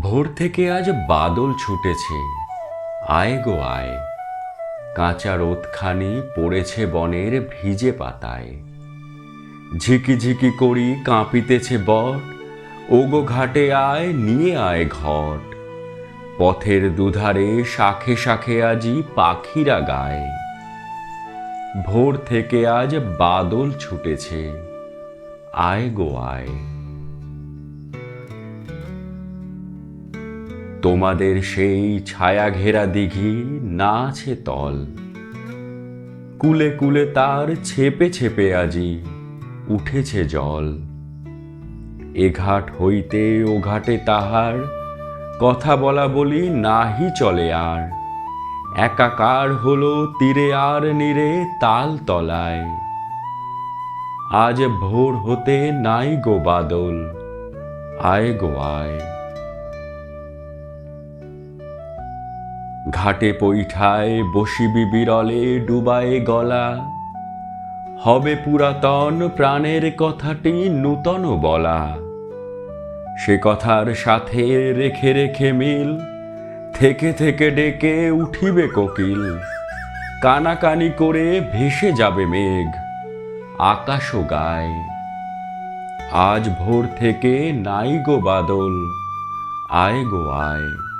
ভোর থেকে আজ বাদল ছুটেছে। আয় গো আয়। কাঁচা রোদখানি পড়েছে বনের ভিজে পাতায়। ঝিকি ঝিকি করি কাঁপিতেছে বট। ওগো ঘাটে আয়, নিয়ে আয় ঘট। পথের দুধারে শাখে শাখে আজি পাখিরা গায়। ভোর থেকে আজ বাদল ছুটেছে। আয় গো আয়। তোমাদের সেই ছায়া ঘেরা দিঘি না আছে তল। কুলে কুলে তার ছেপে ছেপে আজি উঠেছে জল। এ ঘাট হইতে ও ঘাটে তাহার, কথা বলা বলি নাহি চলে আর। একাকার হলো তীরে আর নিরে তাল তলায়। আজ ভোর হতে নাই গো বাদল, আয় গো আয়। ঘাটে পৈঠায় বসিবি বিরলে ডুবায়ে গলা। হবে পুরাতন প্রাণের কথাটি নূতন বলা। সে কথার সাথে রেখে রেখে মিল, থেকে থেকে ডেকে উঠিবে কোকিল। কানাকানি করে ভেসে যাবে মেঘ, আকাশও গায়। আজ ভোর থেকে নাই গো বাদল, আয় গো আয়।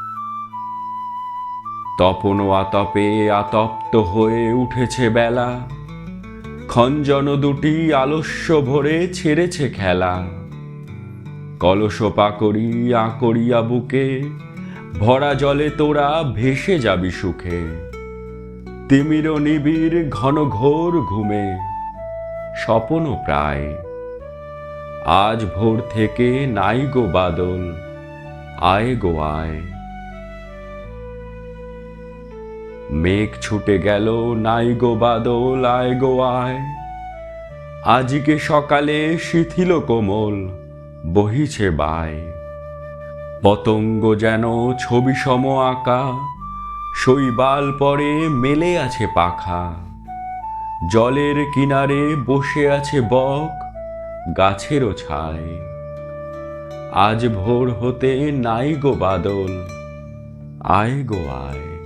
তপন আতপে আতপ্ত হয়ে উঠেছে বেলা। খঞ্জন দুটি আলস্য ভরে ছেড়েছে খেলা। কলস পাকড়ি আঁকড়িয়া বুকে, ভরা জলে তোরা ভেসে যাবি সুখে। তিমির নিবিড় ঘন ঘোর ঘুমে, স্বপন প্রায়। আজ ভোর থেকে নাই গো বাদল, আয় গো আয়। মেঘ ছুটে গেল, নাই গো বাদল, আয় গো আয়। আজকে সকালে শিথিল কোমল, বহিছে বায়। পতঙ্গ যেন ছবি সম আঁকা, শৈবাল পরে মেলে আছে পাখা। জলের কিনারে বসে আছে বক, গাছেরও ছায়। আজ ভোর হতে নাই গো বাদল, আয় গো আয়।